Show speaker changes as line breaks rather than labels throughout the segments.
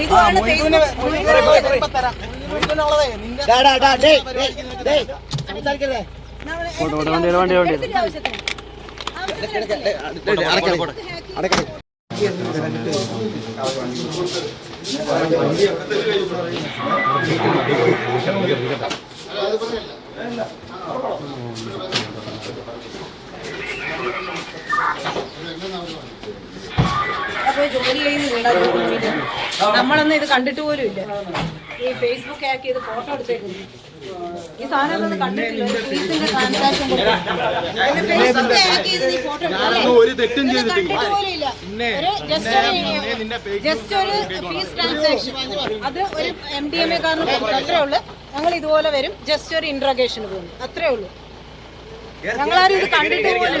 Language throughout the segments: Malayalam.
ഇതുമാണ് ജോലി വീടാ നമ്മളൊന്നും ഇത് കണ്ടിട്ട് പോലും ഇല്ല. ഈ ഫേസ്ബുക്ക് ഹാക്ക് ചെയ്ത് ഫോട്ടോ എടുത്തേക്കുന്നു. ഈ സാധനം കണ്ടിട്ടില്ല. ഒരു ഫീസിന്റെ ട്രാൻസാക്ഷൻ ഫേസ്ബുക്ക് ഹാക്ക് ചെയ്ത് നീ ഫോട്ടോ
ഒരു തെറ്റും ചെയ്തിട്ടില്ല.
ജസ്റ്റ് ഒരു ഫീസ് ട്രാൻസാക്ഷൻ അത് ഒരു എം ഡി എം എ കാരണം അത്രേ ഉള്ളൂ. ഞങ്ങൾ ഇതുപോലെ വരും. ജസ്റ്റ് ഒരു ഇൻട്രോഗേഷന് പോകും. അത്രേ ഉള്ളൂ. ഞങ്ങളാരും ഇത് കണ്ടിട്ട് പോലും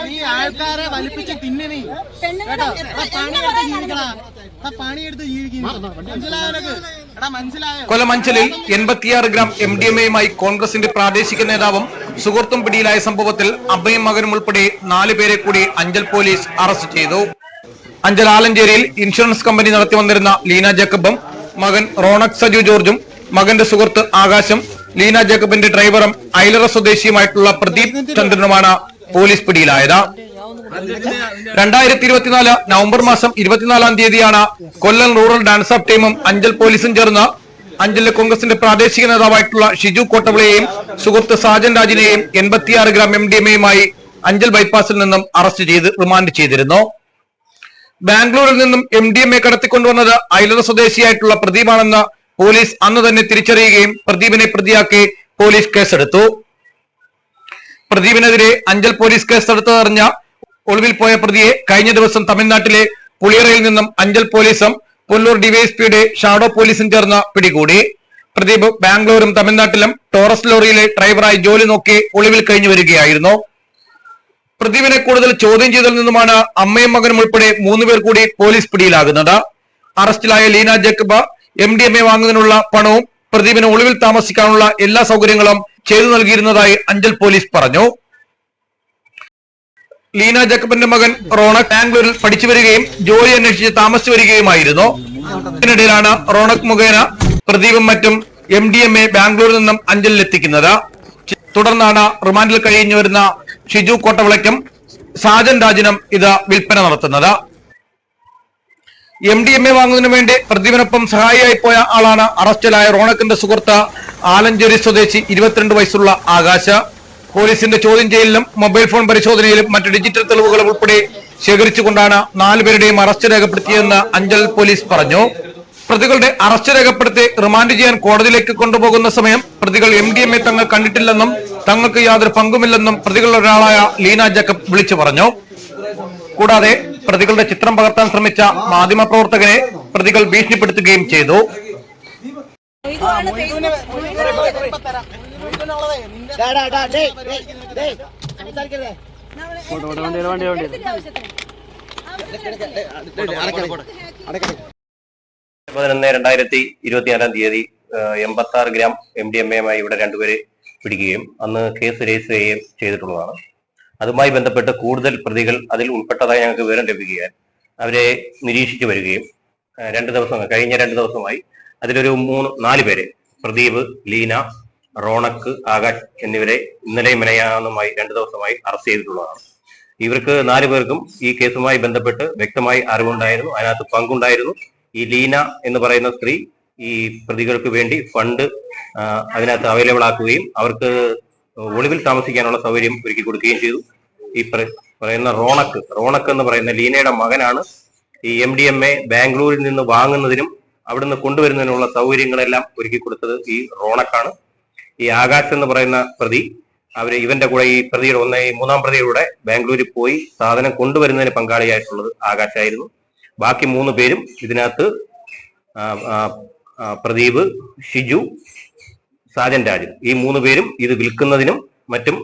നീ ആൾക്കാരെ വലിപ്പിച്ച് തിന്നണി പണിയെടുത്ത് ജീവിക്കണ പണിയെടുത്ത് ജീവിക്കണം മനസ്സിലായോ
കൊലമഞ്ചലിൽ എൺപത്തിയാറ് ഗ്രാം എം ഡി എം എയുമായി കോൺഗ്രസിന്റെ പ്രാദേശിക നേതാവും സുഹൃത്തും പിടിയിലായ സംഭവത്തിൽ അമ്മയും മകനും ഉൾപ്പെടെ നാലു പേരെ കൂടി അഞ്ചൽ പോലീസ് അറസ്റ്റ് ചെയ്തു. അഞ്ചൽ ആലഞ്ചേരിയിൽ ഇൻഷുറൻസ് കമ്പനി നടത്തി വന്നിരുന്ന ലീന ജേക്കബും മകൻ റോണക് സജു ജോർജും മകന്റെ സുഹൃത്ത് ആകാശം ലീന ജേക്കബിന്റെ ഡ്രൈവറും ഐലറ സ്വദേശിയുമായിട്ടുള്ള പ്രദീപ് ചന്ദ്രനുമാണ് പോലീസ് പിടിയിലായത്. രണ്ടായിരത്തി ഇരുപത്തിനാല് നവംബർ മാസം ഇരുപത്തിനാലാം തീയതിയാണ് കൊല്ലം റൂറൽ ഡാൻസ് ഓഫ് ടീമും അഞ്ചൽ പോലീസും ചേർന്ന് അഞ്ചലിലെ കോൺഗ്രസിന്റെ പ്രാദേശിക നേതാവായിട്ടുള്ള ഷിജു കോട്ടവിളയെയും സുഹൃത്ത് സാജൻ രാജിനെയും എൺപത്തിയാറ് ഗ്രാം എം ഡി എം എയുമായി അഞ്ചൽ ബൈപ്പാസിൽ നിന്നും അറസ്റ്റ് ചെയ്ത് റിമാൻഡ് ചെയ്തിരുന്നു. ബാംഗ്ലൂരിൽ നിന്നും എം ഡി എം എ കടത്തിക്കൊണ്ടുവന്നത് ഐലറ സ്വദേശിയായിട്ടുള്ള പ്രദീപാണെന്ന് പോലീസ് അന്ന് തന്നെ തിരിച്ചറിയുകയും പ്രദീപിനെ പ്രതിയാക്കി പോലീസ് കേസെടുത്തു. പ്രദീപിനെതിരെ അഞ്ചൽ പോലീസ് കേസെടുത്തതറിഞ്ഞ ഒളിവിൽ പോയ പ്രതിയെ കഴിഞ്ഞ ദിവസം തമിഴ്നാട്ടിലെ പുളിയറയിൽ നിന്നും അഞ്ചൽ പോലീസും പുല്ലൂർ ഡിവൈഎസ്പിയുടെ ഷാഡോ പോലീസും ചേർന്ന് പിടികൂടി. പ്രദീപ് ബാംഗ്ലൂരും തമിഴ്നാട്ടിലും ടോറസ് ലോറിയിലെ ഡ്രൈവറായി ജോലി നോക്കി ഒളിവിൽ കഴിഞ്ഞു വരികയായിരുന്നു. പ്രദീപിനെ കൂടുതൽ ചോദ്യം ചെയ്തതിൽ നിന്നുമാണ് അമ്മയും മകനും ഉൾപ്പെടെ മൂന്നുപേർ കൂടി പോലീസ് പിടിയിലാകുന്നത്. അറസ്റ്റിലായ Leena Jacob M D M A വാങ്ങുന്നതിനുള്ള പണവും പ്രദീപിന് ഒളിവിൽ താമസിക്കാനുള്ള എല്ലാ സൗകര്യങ്ങളും ചെയ്തു നൽകിയിരുന്നതായി അഞ്ചൽ പോലീസ് പറഞ്ഞു. ലീന ജക്കബിന്റെ മകൻ റോണക് ബാംഗ്ലൂരിൽ പഠിച്ചു വരികയും ജോലി അന്വേഷിച്ച് താമസിച്ചു വരികയുമായിരുന്നു. ഇതിനിടയിലാണ് റോണക് മുഖേന പ്രദീപും മറ്റും എം ഡി എം എ ബാംഗ്ലൂരിൽ നിന്നും അഞ്ചലിലെത്തിക്കുന്നത് തുടർന്നാണ് റിമാൻഡിൽ കഴിഞ്ഞു വരുന്ന ഷിജു കോട്ടവിളയ്ക്കും സാജൻ രാജിനും ഇത് വിൽപ്പന നടത്തുന്നത്. എം ഡി എം എ വാങ്ങുന്നതിനു വേണ്ടി പ്രദീപിനൊപ്പം സഹായിയായി പോയ ആളാണ് അറസ്റ്റിലായ റോണക്കിന്റെ സുഹൃത്ത് ആലഞ്ചേരി സ്വദേശി ഇരുപത്തിരണ്ട് വയസ്സുള്ള ആകാശ. പോലീസിന്റെ ചോദ്യം ചെയ്യലിലും മൊബൈൽ ഫോൺ പരിശോധനയിലും മറ്റ് ഡിജിറ്റൽ തെളിവുകളും ഉൾപ്പെടെ ശേഖരിച്ചുകൊണ്ടാണ് നാലുപേരുടെയും അറസ്റ്റ് രേഖപ്പെടുത്തിയെന്ന് അഞ്ചൽ പോലീസ് പറഞ്ഞു. പ്രതികളുടെ അറസ്റ്റ് രേഖപ്പെടുത്തി റിമാൻഡ് ചെയ്യാൻ കോടതിയിലേക്ക് കൊണ്ടുപോകുന്ന സമയം പ്രതികൾ എം ഡി എം എ തങ്ങൾ കണ്ടിട്ടില്ലെന്നും തങ്ങൾക്ക് യാതൊരു പങ്കുമില്ലെന്നും പ്രതികളിലൊരാളായ ലീന ജക്കബ് വിളിച്ചു പറഞ്ഞു. കൂടാതെ പ്രതികളുടെ ചിത്രം പകർത്താൻ ശ്രമിച്ച മാധ്യമപ്രവർത്തകനെ പ്രതികൾ ഭീഷണിപ്പെടുത്തുകയും ചെയ്തു.
പതിനൊന്ന് രണ്ടായിരത്തി ഇരുപത്തിനാലാം തീയതി എൺപത്തി ആറ് ഗ്രാം എം ഡി എം എയുമായി ഇവിടെ രണ്ടുപേരെ പിടിക്കുകയും അന്ന് കേസ് രജിസ്റ്റർ ചെയ്യുകയും ചെയ്തിട്ടുള്ളതാണ് അതുമായി ബന്ധപ്പെട്ട് കൂടുതൽ പ്രതികൾ അതിൽ ഉൾപ്പെട്ടതായി ഞങ്ങൾക്ക് വിവരം ലഭിക്കുകയാൽ അവരെ നിരീക്ഷിച്ചു വരികയും രണ്ട് ദിവസം കഴിഞ്ഞ രണ്ട് ദിവസമായി അതിലൊരു മൂന്ന് നാല് പേരെ പ്രദീപ് ലീന റോണക്ക് ആകാശ് എന്നിവരെ ഇന്നലെ മിനയാന്നുമായി രണ്ട് ദിവസമായി അറസ്റ്റ് ചെയ്തിട്ടുള്ളതാണ്. ഇവർക്ക് നാല് പേർക്കും ഈ കേസുമായി ബന്ധപ്പെട്ട് വ്യക്തമായി അറിവുണ്ടായിരുന്നു അതിനകത്ത് പങ്കുണ്ടായിരുന്നു. ഈ ലീന എന്ന് പറയുന്ന സ്ത്രീ ഈ പ്രതികൾക്ക് വേണ്ടി ഫണ്ട് അതിനകത്ത് അവൈലബിൾ ആക്കുകയും അവർക്ക് ഒളിവിൽ താമസിക്കാനുള്ള സൗകര്യം ഒരുക്കി കൊടുക്കുകയും ചെയ്തു. ഈ പറയുന്ന റോണക്ക് റോണക്ക് എന്ന് പറയുന്ന ലീനയുടെ മകനാണ്. ഈ എം ഡി എം എ ബാംഗ്ലൂരിൽ നിന്ന് വാങ്ങുന്നതിനും അവിടുന്ന് കൊണ്ടുവരുന്നതിനുള്ള സൗകര്യങ്ങളെല്ലാം ഒരുക്കി കൊടുത്തത് ഈ റോണക്കാണ്. ഈ ആകാശ് എന്ന് പറയുന്ന പ്രതി അവർ ഇവന്റെ കൂടെ ഈ പ്രതിയുടെ ഒന്ന് ഈ മൂന്നാം പ്രതിയുടെ ബാംഗ്ലൂരിൽ പോയി സാധനം കൊണ്ടുവരുന്നതിന് പങ്കാളിയായിട്ടുള്ളത് ആകാശായിരുന്നു ബാക്കി മൂന്ന് പേരും ഇതിനകത്ത് പ്രദീപ് ഷിജു സാജൻ രാജൻ. ഈ മൂന്ന് പേരും ഇത് വിൽക്കുന്നതിനും മറ്റും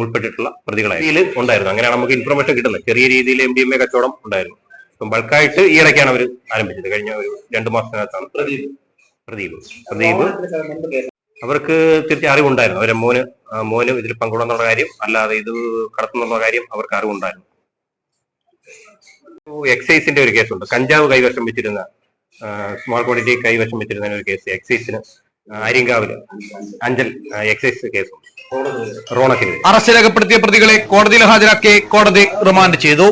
ഉൾപ്പെട്ടിട്ടുള്ള പ്രതികളായി. ഇതിൽ ഉണ്ടായിരുന്നു. അങ്ങനെയാണ് നമുക്ക് ഇൻഫർമേഷൻ കിട്ടുന്നത്. ചെറിയ രീതിയിൽ എം ഡി എം എ കച്ചവടം ഉണ്ടായിരുന്നു. ഇപ്പം ബൾക്കായിട്ട് ഈ ഇടയ്ക്കാണ് അവർ ആരംഭിച്ചത്. കഴിഞ്ഞ ഒരു രണ്ടു മാസത്തിനകത്താണ്. പ്രദീപ്. പ്രദീപ്. പ്രദീപ്. അവർക്ക് തീർച്ചയായും അറിവുണ്ടായിരുന്നു. അവരെ മോന് മോന് ഇതിൽ പങ്കുണ്ടെന്നുള്ള കാര്യം അല്ലാതെ ഇത് കടത്തുന്നുള്ള കാര്യം അവർക്ക് അറിവുണ്ടായിരുന്നു. എക്സൈസിന്റെ ഒരു കേസുണ്ട് കഞ്ചാവ് കൈവശം വെച്ചിരുന്ന സ്മോൾ ക്വാണ്ടിറ്റി കൈവശം വെച്ചിരുന്ന ഒരു കേസ് എക്സൈസിന് ആര്യങ്കാവിൽ. അഞ്ചൽ എക്സൈസ് കേസ് റോണക്കിന്
അറസ്റ്റ് രേഖപ്പെടുത്തിയ പ്രതികളെ കോടതിയിൽ ഹാജരാക്കി കോടതി റിമാൻഡ് ചെയ്തു.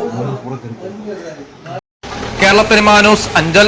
കേരളത്തിന് മാനൂസ് അഞ്ചൽ.